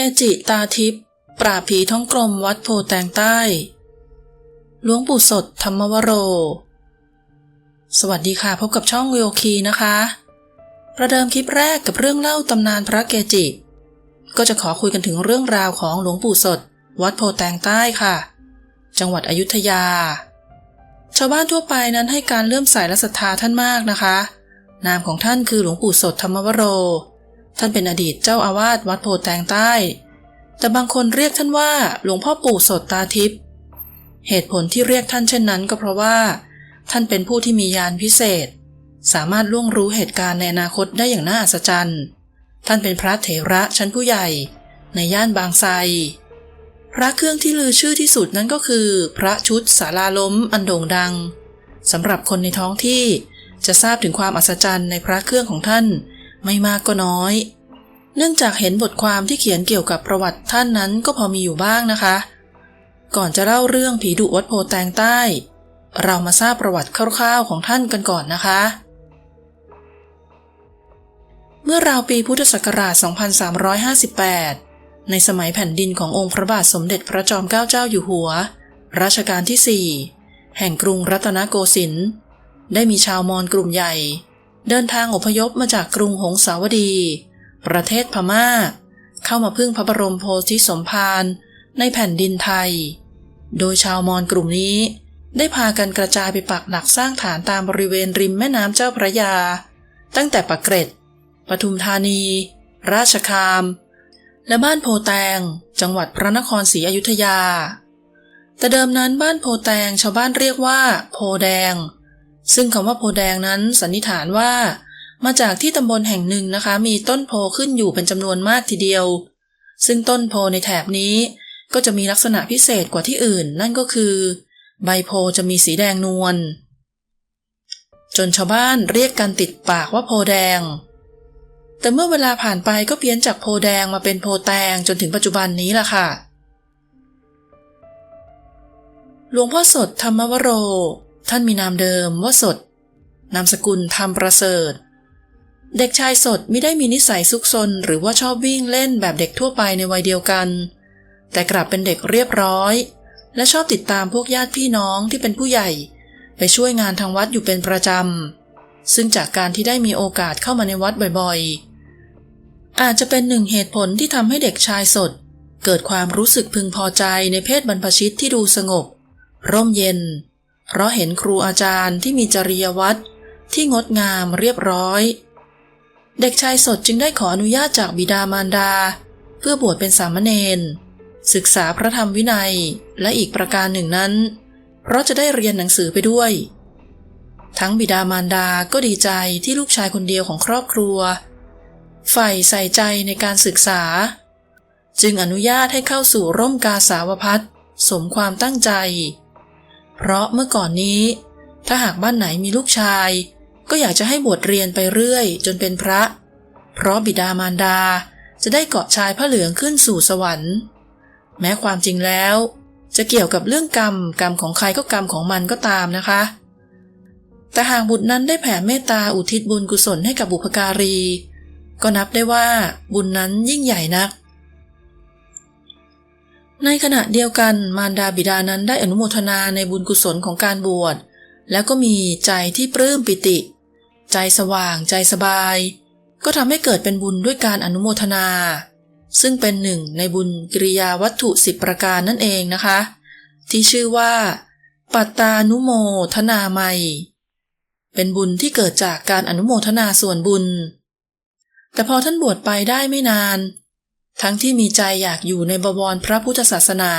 เกจิตาทิพย์ปราผีท้องกลมวัดโพแตงใต้หลวงปู่สดธรรมวโร สวัสดีค่ะ พบกับช่องโยคีนะคะ ประเดิมคลิปแรกกับเรื่องเล่าตำนานพระเกจิ ก็จะขอคุยกันถึงเรื่องราวของหลวงปู่สด วัดโพแตงใต้ค่ะ จังหวัดอยุธยา ชาวบ้านทั่วไปนั้นให้การเลื่อมใสและศรัทธาท่านมากนะคะ นามของท่านคือหลวงปู่สดธรรมวโร ท่านเป็นอดีตเจ้าอาวาสวัดโพแตงใต้ แต่บางคนเรียกท่านว่าหลวงพ่อปู่สดตาทิพย์เหตุผลที่เรียกท่านเช่นนั้นก็เพราะว่า ท่านเป็นผู้ที่มีญาณพิเศษ สามารถล่วงรู้เหตุการณ์ในอนาคตได้อย่างน่าอัศจรรย์ ท่านเป็นพระเถระชั้นผู้ใหญ่ ในย่านบางไทรพระเครื่องที่ลือชื่อที่สุดนั้นก็คือ พระชุดสาราล้มอันโด่งดังสำหรับคนในท้องที่จะทราบถึงความอัศจรรย์ในพระเครื่องของท่าน ไม่มากก็น้อย เนื่องจากเห็นบทความที่เขียนเกี่ยวกับประวัติท่านนั้นก็พอมีอยู่บ้างนะคะ ก่อนจะเล่าเรื่องผีดุวัดโพแตงใต้ เรามาทราบประวัติคร่าวๆของท่านกันก่อนนะคะ เมื่อราวปีพุทธศักราช 2358 ในสมัยแผ่นดินขององค์พระบาทสมเด็จพระจอมเกล้าเจ้าอยู่หัว รัชกาลที่ 4 แห่งกรุงรัตนโกสินทร์ได้มีชาวมอญกลุ่มใหญ่ เดินทางอพยพมาจากกรุงหงสาวดี ประเทศพม่า เข้ามาพึ่งพระบรมโพธิสมภารในแผ่นดินไทย โดยชาวมอญกลุ่มนี้ ได้พากันกระจายไปปักหลักสร้างฐานตามบริเวณริมแม่น้ำเจ้าพระยา ตั้งแต่ปากเกร็ด ปทุมธานี ราชคาม และบ้านโพแตง จังหวัดพระนครศรีอยุธยา แต่เดิมนั้นบ้านโพแตงชาวบ้านเรียกว่า โพแดง ซึ่งคำว่าโพแดงนั้นสันนิษฐานว่า มาจากที่ตำบลแห่งหนึ่งนะคะ มีต้นโพขึ้นอยู่เป็นจำนวนมากทีเดียว ซึ่งต้นโพในแถบนี้ก็จะมีลักษณะพิเศษกว่าที่อื่น นั่นก็คือ ใบโพจะมีสีแดงนวลจนชาวบ้านเรียกกันติดปากว่าโพแดง แต่เมื่อเวลาผ่านไปก็เปลี่ยนจากโพแดงมาเป็นโพแตงจนถึงปัจจุบันนี้ล่ะค่ะ หลวงพ่อสดธรรมวโร ท่านมีนามเดิมว่าสด นามสกุลธรรมประเสริฐ เด็กชายสดไม่ได้มีนิสัยซุกซนหรือว่าชอบวิ่งเล่นแบบเด็กทั่วไปในวัยเดียวกัน แต่กลับเป็นเด็กเรียบร้อย และชอบติดตามพวกญาติพี่น้องที่เป็นผู้ใหญ่ ไปช่วยงานทางวัดอยู่เป็นประจำ ซึ่งจากการที่ได้มีโอกาสเข้ามาในวัดบ่อยๆ อาจจะเป็นหนึ่งเหตุผลที่ทำให้เด็กชายสด เกิดความรู้สึกพึงพอใจในเพศบรรพชิตที่ดูสงบ ร่มเย็น เพราะเห็นครูอาจารย์ที่มีจริยวัตรที่งดงามเรียบร้อย เด็กชายสดจึงได้ขออนุญาตจากบิดามารดา เพื่อบวชเป็นสามเณรศึกษาพระธรรมวินัยและอีกประการหนึ่งนั้น เพราะจะได้เรียนหนังสือไปด้วย ทั้งบิดามารดาก็ดีใจที่ลูกชายคนเดียวของครอบครัว ใฝ่ใส่ใจในการศึกษา จึงอนุญาตให้เข้าสู่ร่มกาสาวพัฒสมความตั้งใจ เพราะเมื่อก่อนนี้ ถ้าหากบ้านไหนมีลูกชาย ก็อยากจะให้บวชเรียนไปเรื่อย จนเป็นพระ เพราะบิดามารดาจะได้เกาะชายพระเหลืองขึ้นสู่สวรรค์ แม้ความจริงแล้ว จะเกี่ยวกับเรื่องกรรมกรรมของใครก็กรรมของมันก็ตามนะคะ แต่หากบุตรนั้นได้แผ่เมตตาอุทิศบุญกุศลให้กับบุพการี ก็นับได้ว่าบุญนั้นยิ่งใหญ่นัก ในขณะเดียวกันมารดาบิดานั้นได้อนุโมทนาในบุญกุศลของการบวช แล้วก็มีใจที่ปลื้มปิติ ใจสว่าง ใจสบาย ก็ทำให้เกิดเป็นบุญด้วยการอนุโมทนา ซึ่งเป็นหนึ่งในบุญกิริยาวัตถุสิบประการนั่นเองนะคะ ที่ชื่อว่า ปัตตานุโมทนาไมเป็นบุญที่เกิดจากการอนุโมทนาส่วนบุญ แต่พอท่านบวชไปได้ไม่นาน ทั้งที่มีใจอยากอยู่ในบวรพระพุทธศาสนา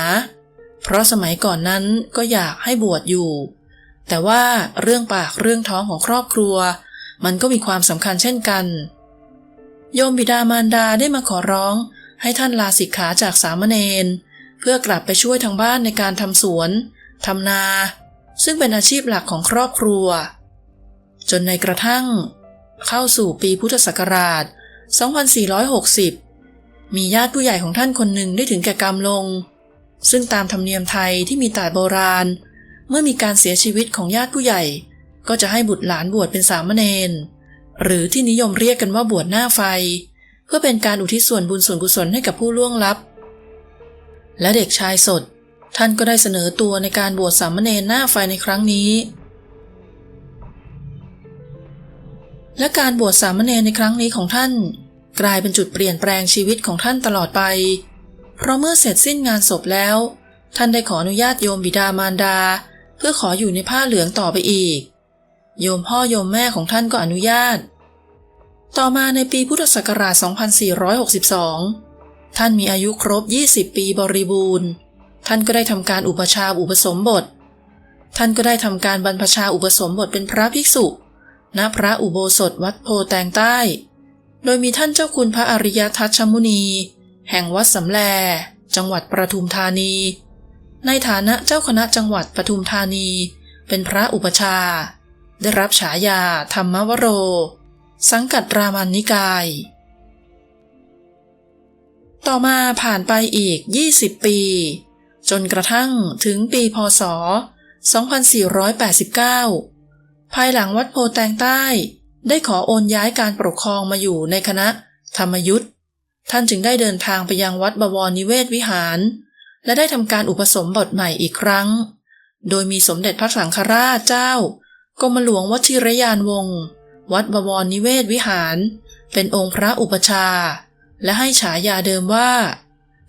เพราะสมัยก่อนนั้นก็อยากให้บวชอยู่ แต่ว่าเรื่องปากเรื่องท้องของครอบครัว มันก็มีความสำคัญเช่นกัน โยมบิดามารดาได้มาขอร้องให้ท่านลาสิกขาจากสามเณรเพื่อกลับไปช่วยทางบ้านในการทำสวนทำนา ซึ่งเป็นอาชีพหลักของครอบครัว จนในกระทั่ง เข้าสู่ปีพุทธศักราช 2460 มีญาติผู้ใหญ่ของท่านคนหนึ่งได้ถึงแก่กรรมลง ซึ่งตามธรรมเนียมไทยที่มีแต่โบราณ เมื่อมีการเสียชีวิตของญาติผู้ใหญ่ ก็จะให้บุตรหลานบวชเป็นสามเณรหรือที่นิยมเรียกกันว่าบวชหน้าไฟ เพื่อเป็นการอุทิศส่วนบุญส่วนกุศลให้กับผู้ล่วงลับ และเด็กชายสด ท่านก็ได้เสนอตัวในการบวชสามเณรหน้าไฟในครั้งนี้ และการบวชสามเณรในครั้งนี้ของท่าน กลายเป็นจุดเปลี่ยนแปลงชีวิตของท่านตลอดไป เพราะเมื่อเสร็จสิ้นงานศพแล้ว ท่านได้ขออนุญาตโยมบิดามารดา เพื่อขออยู่ในผ้าเหลืองต่อไปอีก โยมพ่อโยมแม่ของท่านก็อนุญาต ต่อมาในปีพุทธศักราช 2462 ท่านมีอายุครบ 20 ปีบริบูรณ์ ท่านก็ได้ทำการอุปชาอุปสมบท ท่านก็ได้ทำการบรรพชาอุปสมบทเป็นพระภิกษุณพระอุโบสถวัดโพแตงใต้ โดยมีท่านเจ้าคุณพระอริยทัชมุนี แห่งวัดสำแล จังหวัดประทุมธานี ในฐานะเจ้าคณะจังหวัดปทุมธานี เป็นพระอุปชา ได้รับฉายาธรรมวโร สังกัดรามันนิกาย ต่อมาผ่านไปอีก 20 ปี จนกระทั่งถึงปีพศ 2489 ภายหลังวัดโพแตงใต้ ได้ขอโอนย้ายการปกครองมาอยู่ในคณะธรรมยุทธ์ท่านจึงได้เดินทางไปยังวัดบวรนิเวศวิหาร และได้ทำการอุปสมบทใหม่อีกครั้ง โดยมีสมเด็จพระสังฆราชเจ้ากรมหลวงวชิรยานวงศ์วัดบวรนิเวศวิหาร เป็นองค์พระอุปชา และให้ฉายาเดิมว่า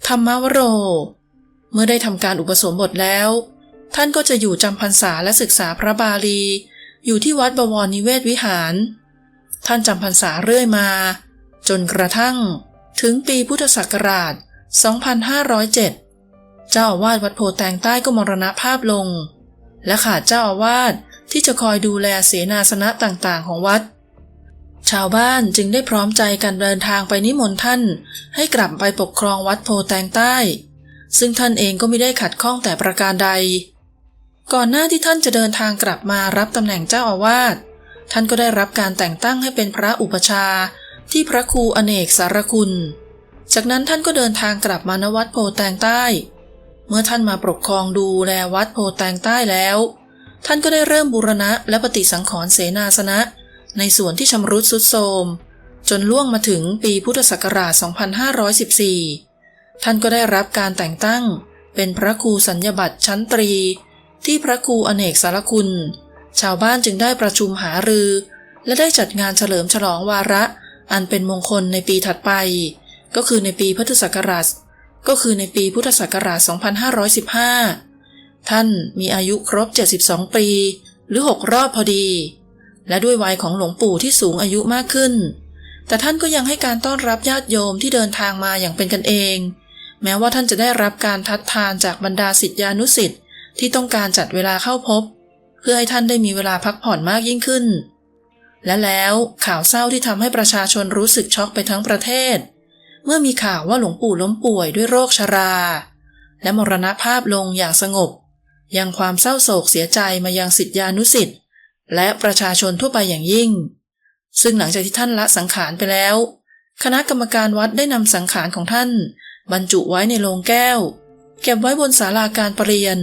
ธรรมวโร เมื่อได้ทำการอุปสมบทแล้ว ท่านก็จะอยู่จำพรรษาและศึกษาพระบาลี อยู่ที่วัดบวรนิเวศวิหาร ท่านจำพรรษาเรื่อยมา จนกระทั่ง ถึงปีพุทธศักราช 2507 เจ้าอาวาสวัดโพแตงใต้ก็มรณภาพลง และขาดเจ้าอาวาสที่จะคอยดูแลเสนาสนะต่างๆ ของวัด ชาวบ้านจึงได้พร้อมใจกันเดินทางไปนิมนต์ท่าน ให้กลับไปปกครองวัดโพแตงใต้ ซึ่งท่านเองก็ไม่ได้ขัดข้องแต่ประการใด ก่อนหน้าที่ท่านจะเดินทางกลับมารับตำแหน่งเจ้าอาวาส ท่านก็ได้รับการแต่งตั้งให้เป็นพระอุปชาที่พระครูอเนกสารคุณ จากนั้นท่านก็เดินทางกลับมาณวัดโพแตงใต้ เมื่อท่านมาปกครองดูแลวัดโพแตงใต้แล้ว ท่านก็ได้เริ่มบูรณะและปฏิสังขรณ์เสนาสนะ ในส่วนที่ชำรุดสุดโทรมจนล่วงมาถึงปีพุทธศักราช 2514 ท่านก็ได้รับการแต่งตั้ง เป็นพระครูสัญญบัตรชั้นตรี ที่พระครูอเนกสารคุณ ชาวบ้านจึงได้ประชุมหารือ และได้จัดงานเฉลิมฉลองวาระ อันเป็นมงคลในปีถัดไป ก็คือในปีพุทธศักราช ก็คือในปีพุทธศักราช 2515 ท่านมีอายุครบ 72 ปี หรือ 6 รอบพอดี และด้วยวัยของหลวงปู่ที่สูงอายุมากขึ้น แต่ท่านก็ยังให้การต้อนรับญาติโยมที่เดินทางมาอย่างเป็นกันเอง แม้ว่าท่านจะได้รับการทัดทานจากบรรดาสิทธิานุสิทธิ์ที่ต้องการจัดเวลาเข้าพบ เพื่อให้ท่านได้มีเวลาพักผ่อนมากยิ่งขึ้น และแล้วข่าวเศร้าที่ทำให้ประชาชนรู้สึกช็อกไปทั้งประเทศ เมื่อมีข่าวว่าหลวงปู่ล้มป่วยด้วยโรคชรา และมรณภาพลงอย่างสงบ ยังความเศร้าโศกเสียใจมายังสิทธิานุสิทธิ์และประชาชนทั่วไปอย่างยิ่ง ซึ่งหลังจากที่ท่านละสังขารไปแล้ว คณะกรรมการวัดได้นำสังขารของท่าน บรรจุไว้ในโลงแก้ว เก็บไว้บนศาลาการประเรียน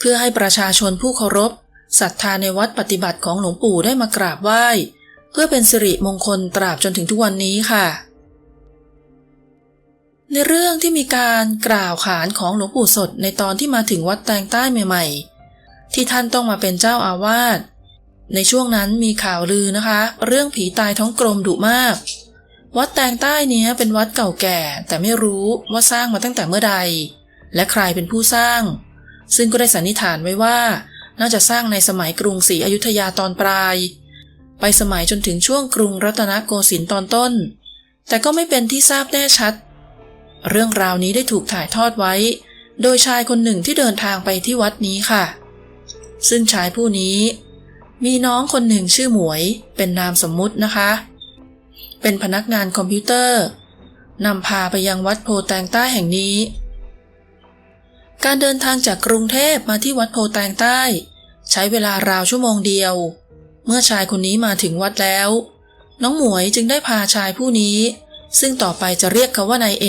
เพื่อให้ประชาชนผู้เคารพศรัทธาในวัดปฏิบัติของหลวงปู่ได้มากราบไหว้ เพื่อเป็นสิริมงคลตราบจนถึงทุกวันนี้ค่ะ ในเรื่องที่มีการกล่าวขานของหลวงปู่สดในตอนที่มาถึงวัดแตงใต้ใหม่ๆ ที่ท่านต้องมาเป็นเจ้าอาวาสในช่วงนั้นมีข่าวลือนะคะ เรื่องผีตายท้องกลมดุมาก วัดแตงใต้เนี้ยเป็นวัดเก่าแก่ แต่ไม่รู้ว่าสร้างมาตั้งแต่เมื่อใด และใครเป็นผู้สร้าง ซึ่งก็ได้สันนิษฐานไว้ว่า น่าจะสร้างในสมัยกรุงศรีอยุธยาตอนปลาย ไปสมัยจนถึงช่วงกรุงรัตนโกสินทร์ตอนต้น แต่ก็ไม่เป็นที่ทราบแน่ชัด เรื่องราวนี้ได้ถูกถ่ายทอดไว้ โดยชายคนหนึ่งที่เดินทางไปที่วัดนี้ค่ะ ซึ่งชายผู้นี้ มีน้องคนหนึ่งชื่อหมวย เป็นนามสมมุตินะคะ เป็นพนักงานคอมพิวเตอร์นำพาไปยังวัดโพแตงใต้แห่งนี้ การเดินทางจากกรุงเทพมาที่วัดโพแตงใต้ ใช้เวลาราวชั่วโมงเดียว เมื่อชายคนนี้มาถึงวัดแล้ว น้องหมวยจึงได้พาชายผู้นี้ ซึ่งต่อไปจะเรียกเขาว่านายเอ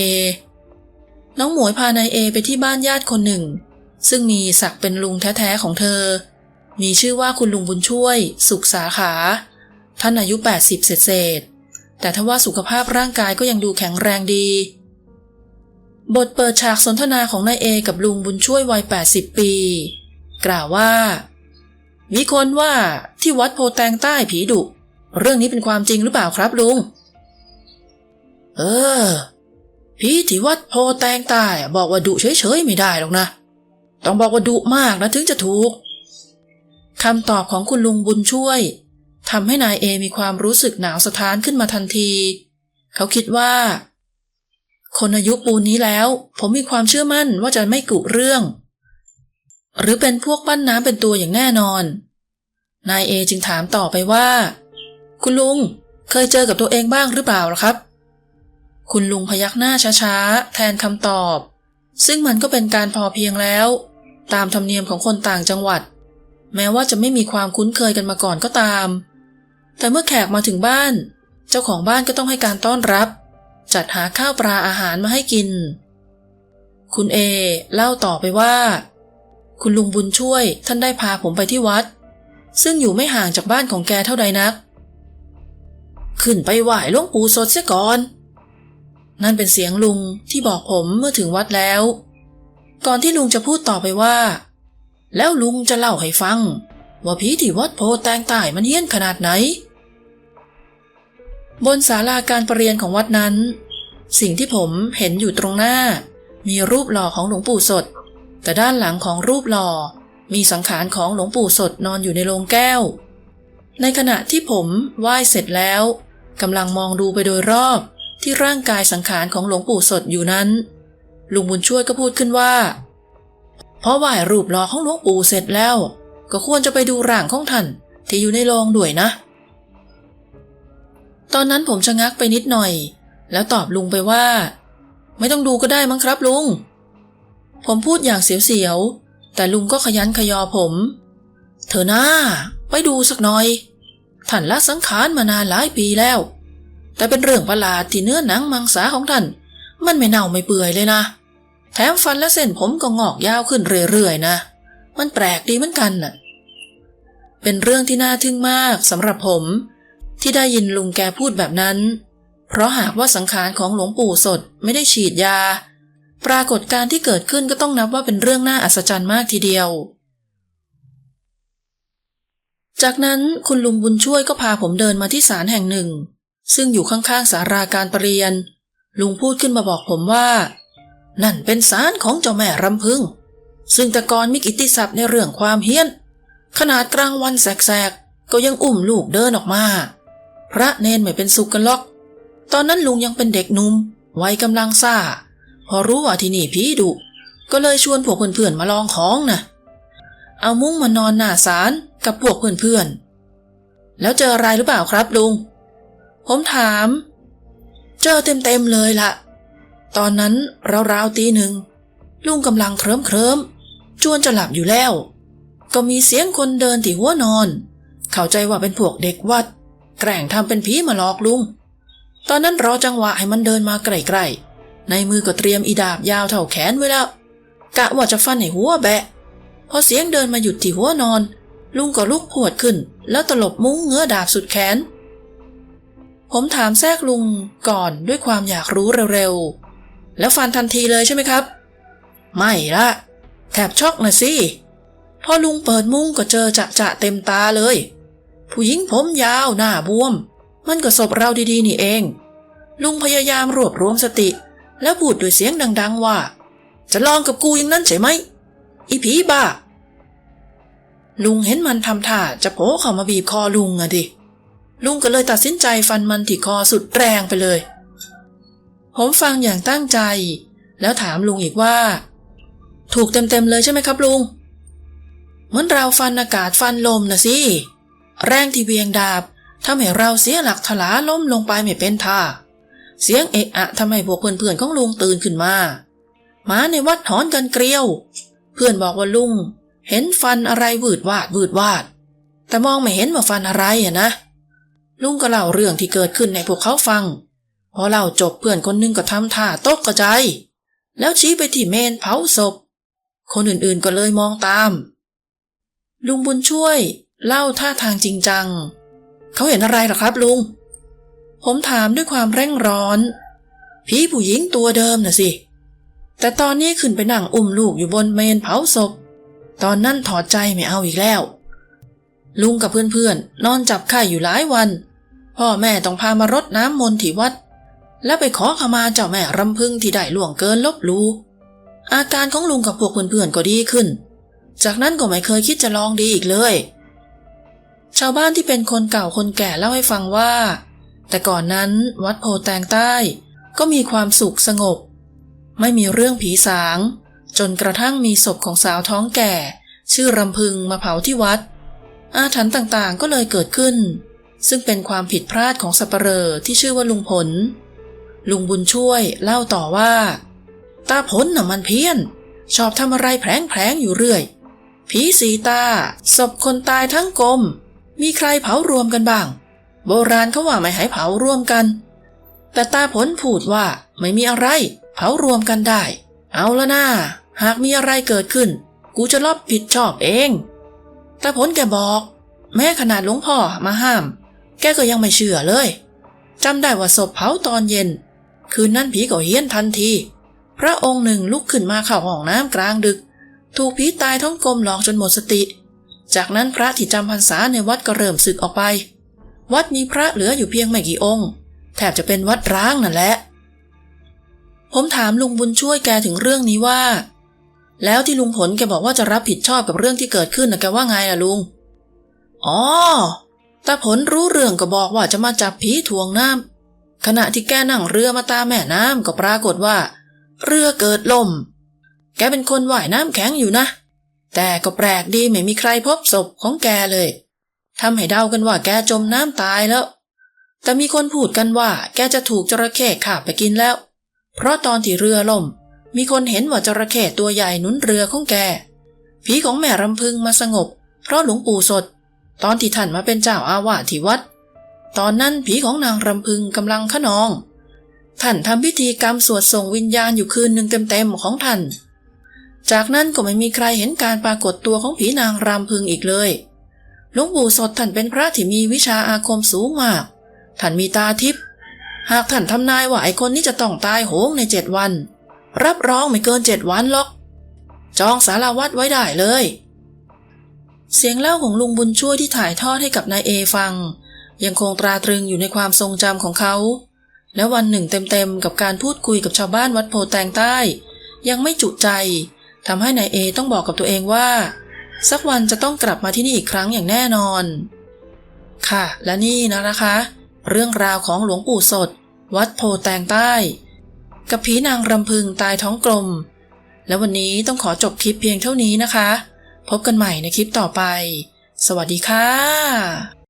น้องหมวยพานายเอไปที่บ้านญาติคนหนึ่ง ซึ่งมีศักดิ์เป็นลุงแท้ๆของเธอ มีชื่อว่าคุณลุงบุญช่วย สุขสาขา ท่านอายุ 80 เศษแต่ทว่าสุขภาพร่างกายก็ยังดูแข็งแรงดี บทเปิดฉากสนทนาของนายเอกับลุงบุญช่วยวัย 80 ปี กล่าวว่า มีคนว่าที่วัดโพแตงใต้ผีดุ เรื่องนี้เป็นความจริงหรือเปล่าครับลุง เออ ผีที่วัดโพแตงใต้บอกว่าดุเฉยๆไม่ได้หรอกนะ ต้องบอกว่าดุมากนะถึงจะถูกคำตอบของคุณลุงบุญช่วยทำให้นายเอมีความรู้สึกหนาวสะท้านขึ้นมาทันที เขาคิดว่า คนอายุปูนนี้แล้ว ผมมีความเชื่อมั่นว่าจะไม่กุเรื่อง หรือเป็นพวกปั้นน้ำเป็นตัวอย่างแน่นอน นายเอจึงถามต่อไปว่า คุณลุงเคยเจอกับตัวเองบ้างหรือเปล่าครับ คุณลุงพยักหน้าช้าๆ แทนคำตอบ ซึ่งมันก็เป็นการพอเพียงแล้ว ตามธรรมเนียมของคนต่างจังหวัด แม้ว่าจะไม่มีความคุ้นเคยกันมาก่อนก็ตาม แต่เมื่อแขกมาถึงบ้าน เจ้าของบ้านก็ต้องให้การต้อนรับ จัดหาข้าวปลาอาหารมาให้กิน คุณเอเล่าต่อไปว่า คุณลุงบุญช่วยท่านได้พาผมไปที่วัด ซึ่งอยู่ไม่ห่างจากบ้านของแกเท่าใดนัก ขึ้นไปไหว้หลวงปู่สดเสียก่อน นั่นเป็นเสียงลุงที่บอกผมเมื่อถึงวัดแล้ว ก่อนที่ลุงจะพูดต่อไปว่า แล้วลุงจะเล่าให้ฟัง ว่าผีที่วัดโพแตงใต้มันเฮี้ยนขนาดไหน บนศาลาการประเรียนของวัดนั้น สิ่งที่ผมเห็นอยู่ตรงหน้า มีรูปหล่อของหลวงปู่สด แต่ด้านหลังของรูปหล่อ มีสังขารของหลวงปู่สดนอนอยู่ในโลงแก้ว ในขณะที่ผมไหว้เสร็จแล้วกำลังมองดูไปโดยรอบที่ร่างกายสังขารของหลวงปู่สดอยู่นั้น ลุงบุญช่วยก็พูดขึ้นว่าพราะไหว้รูปหล่อของหลวงปู่เสร็จแล้ว ก็ควรจะไปดูร่างของท่านที่อยู่ในโลงด้วยนะ ตอนนั้นผมชะงักไปนิดหน่อย แล้วตอบลุงไปว่า ไม่ต้องดูก็ได้มั้งครับลุง ผมพูดอย่างเสียวๆ แต่ลุงก็ขยันขยอผม เธอหน้าไปดูสักหน่อยท่านละสังขารมานานหลายปีแล้ว แต่เป็นเรื่องประหลาดที่เนื้อหนังมังสาของท่าน มันไม่เน่าไม่เปื่อยเลยนะ แถมฟันและเส้นผมก็งอกยาวขึ้นเรื่อยๆนะ มันแปลกดีเหมือนกันน่ะ เป็นเรื่องที่น่าทึ่งมากสำหรับผม ที่ได้ยินลุงแกพูดแบบนั้น เพราะหากว่าสังขารของหลวงปู่สดไม่ได้ฉีดยา ปรากฏการที่เกิดขึ้นก็ต้องนับว่าเป็นเรื่องน่าอัศจรรย์มากทีเดียว จากนั้นคุณลุงบุญช่วยก็พาผมเดินมาที่ศาลแห่งหนึ่ง ซึ่งอยู่ข้างๆสาราการประเรียน ลุงพูดขึ้นมาบอกผมว่า นั่นเป็นศาลของเจ้าแม่รำพึง ซึ่งแต่ก่อนมีกิตติศัพท์ในเรื่องความเฮี้ยน ขนาดกลางวันแสกๆก็ยังอุ้มลูกเดินออกมา พระเนนไม่เป็นสุขกันหรอก ตอนนั้นลุงยังเป็นเด็กหนุ่มวัยกำลังซ่า พอรู้ว่าที่นี่ผีดุ ก็เลยชวนพวกเพื่อนๆมาลองของนะเอามุ้งมานอนหน้าศาลกับพวกเพื่อนๆ แล้วเจออะไรหรือเปล่าครับลุง ผมถาม เจอเต็มๆเลยละตอนนั้นราวๆตีหนึ่ง ลุงกำลังเคลิ้มเคลิ้มๆจวนจะหลับอยู่แล้ว ก็มีเสียงคนเดินที่หัวนอน เข้าใจว่าเป็นพวกเด็กวัด แกล้งทำเป็นผีมาหลอกลุง ตอนนั้นรอจังหวะให้มันเดินมาใกล้ๆ ในมือก็เตรียมอีดาบยาวเท่าแขนไว้แล้ว กะว่าจะฟันให้หัวแบะ พอเสียงเดินมาหยุดที่หัวนอน ลุงก็ลุกพวดขึ้น แล้วตลบมุ้งเงื้อดาบสุดแขน ผมถามแทรกลุงก่อนด้วยความอยากรู้เร็วๆ แล้วฟันทันทีเลยใช่ไหมครับ ไม่ละแทบช็อกนะสิพอลุงเปิดมุ้งก็เจอจะจะเต็มตาเลย ผู้หญิงผมยาวหน้าบวม มันก็ศพเราดีๆนี่เอง ลุงพยายามรวบรวมสติ แล้วพูดด้วยเสียงดัง ๆ ว่า จะลองกับกูอย่างนั้นใช่ไหมอีผีบ้า ลุงเห็นมันทำท่าจะโผล่เข้ามาบีบคอลุงอะดิ ลุงก็เลยตัดสินใจฟันมันที่คอสุดแรงไปเลย ผมฟังอย่างตั้งใจ แล้วถามลุงอีกว่า ถูกเต็มๆเลยใช่ไหมครับลุงเหมือนเราฟันอากาศฟันลมนะสิ แรงที่เวียงดาบทำให้เราเสียหลักถลาล้มลงไปไม่เป็นท่า เสียงเอะอะทำให้พวกเพื่อนๆของลุงตื่นขึ้นมาหมาในวัดหอนกันเกลียว เพื่อนบอกว่าลุง เห็นฟันอะไรวืดวาดวืดวาด แต่มองไม่เห็นว่าฟันอะไรอะนะ ลุงก็เล่าเรื่องที่เกิดขึ้นในพวกเขาฟัง พอเล่าจบเพื่อนคนหนึงก็ทำท่าตกกระจายแล้วชี้ไปที่เมนเผาศพ คนอื่นๆก็เลยมองตาม ลุงบุญช่วย เล่าท่าทางจริงจัง เขาเห็นอะไรหรอครับลุง ผมถามด้วยความเร่งร้อนผีผู้หญิงตัวเดิมน่ะสิ แต่ตอนนี้ขึ้นไปนั่งอุ้มลูกอยู่บนเมนเผาศพ ตอนนั้นถอดใจไม่เอาอีกแล้ว ลุงกับเพื่อนๆนอนจับไข่อยู่หลายวัน พ่อแม่ต้องพามารดน้ำมนต์ที่วัด แล้วไปขอขมาเจ้าแม่รำพึงที่ได้ล่วงเกินลบลูอาการของลุงกับพวกเพื่อนๆก็ดีขึ้น จากนั้นก็ไม่เคยคิดจะลองดีอีกเลย ชาวบ้านที่เป็นคนเก่าคนแก่เล่าให้ฟังว่า แต่ก่อนนั้นวัดโพแตงใต้ก็มีความสุขสงบ ไม่มีเรื่องผีสาง จนกระทั่งมีศพของสาวท้องแก่ ชื่อรำพึงมาเผาที่วัด อาถรรพ์ต่างๆก็เลยเกิดขึ้น ซึ่งเป็นความผิดพลาดของสัปเหร่อที่ชื่อว่าลุงผล ลุงบุญช่วยเล่าต่อว่า ตาผลน่ะมันเพี้ยน ชอบทำอะไรแผลงๆอยู่เรื่อยผีสีตาศพคนตายทั้งกลม มีใครเผารวมกันบ้าง โบราณเขาว่าไม่ให้เผารวมกัน แต่ตาผลพูดว่าไม่มีอะไร เผารวมกันได้ เอาละนะหากมีอะไรเกิดขึ้น กูจะรับผิดชอบเองตาผลแกบอก แม้ขนาดหลวงพ่อมาห้าม แกก็ยังไม่เชื่อเลยจำได้ว่าศพเผาตอนเย็น คืนนั้นผีก็เฮี้ยนทันที พระองค์หนึ่งลุกขึ้นมาเข้าห้องน้ำกลางดึก ถูกผีตายท้องกลมหลอกจนหมดสติ จากนั้นพระที่จำพรรษาในวัดก็เริ่มสึกออกไป วัดมีพระเหลืออยู่เพียงไม่กี่องค์ แทบจะเป็นวัดร้างนั่นแหละ ผมถามลุงบุญช่วยแกถึงเรื่องนี้ว่า แล้วที่ลุงผลแกบอกว่าจะรับผิดชอบกับเรื่องที่เกิดขึ้นนะแกว่าไงล่ะลุง อ๋อตาผลรู้เรื่องก็บอกว่าจะมาจับผีถ่วงน้ำขณะที่แกนั่งเรือมาตามแม่น้ำก็ปรากฏว่า เรือเกิดลม แกเป็นคนว่ายน้ำแข็งอยู่นะ แต่ก็แปลกดีไม่มีใครพบศพของแกเลยทำให้เดากันว่าแกจมน้ำตายแล้ว แต่มีคนพูดกันว่า แกจะถูกจระเข้ขาบไปกินแล้ว เพราะตอนที่เรือล่ม มีคนเห็นว่าจระเข้ตัวใหญ่หนุนเรือของแก ผีของแม่รำพึงมาสงบ เพราะหลวงปู่สด ตอนที่ท่านมาเป็นเจ้าอาวาสที่วัด ตอนนั้นผีของนางรำพึงกำลังขนอง ท่านทำพิธีกรรมสวดส่งวิญญาณอยู่คืนหนึ่งเต็มๆของท่าน จากนั้นก็ไม่มีใครเห็นการปรากฏตัวของผีนางรำพึงอีกเลย หลวงปู่สดท่านเป็นพระที่มีวิชาอาคมสูงมาก ท่านมีตาทิพย์หากท่านทำนายว่าไอคนนี้จะต้องตายโหงในเจ็ดวัน รับรองไม่เกินเจ็ดวันหรอก จองสารวัตรไว้ได้เลย เสียงเล่าของลุงบุญช่วยที่ถ่ายทอดให้กับนายเอฟัง ยังคงตราตรึงอยู่ในความทรงจำของเขา และวันหนึ่งเต็มๆกับการพูดคุยกับชาวบ้านวัดโพแตงใต้ ยังไม่จุใจ ทำให้นายเอต้องบอกกับตัวเองว่า สักวันจะต้องกลับมาที่นี่อีกครั้งอย่างแน่นอน ค่ะ และนี่นะนะคะ เรื่องราวของหลวงปู่สด วัดโพแตงใต้ กับผีนางรำพึงตายท้องกลม และวันนี้ต้องขอจบคลิปเพียงเท่านี้นะคะ พบกันใหม่ในคลิปต่อไป สวัสดีค่ะ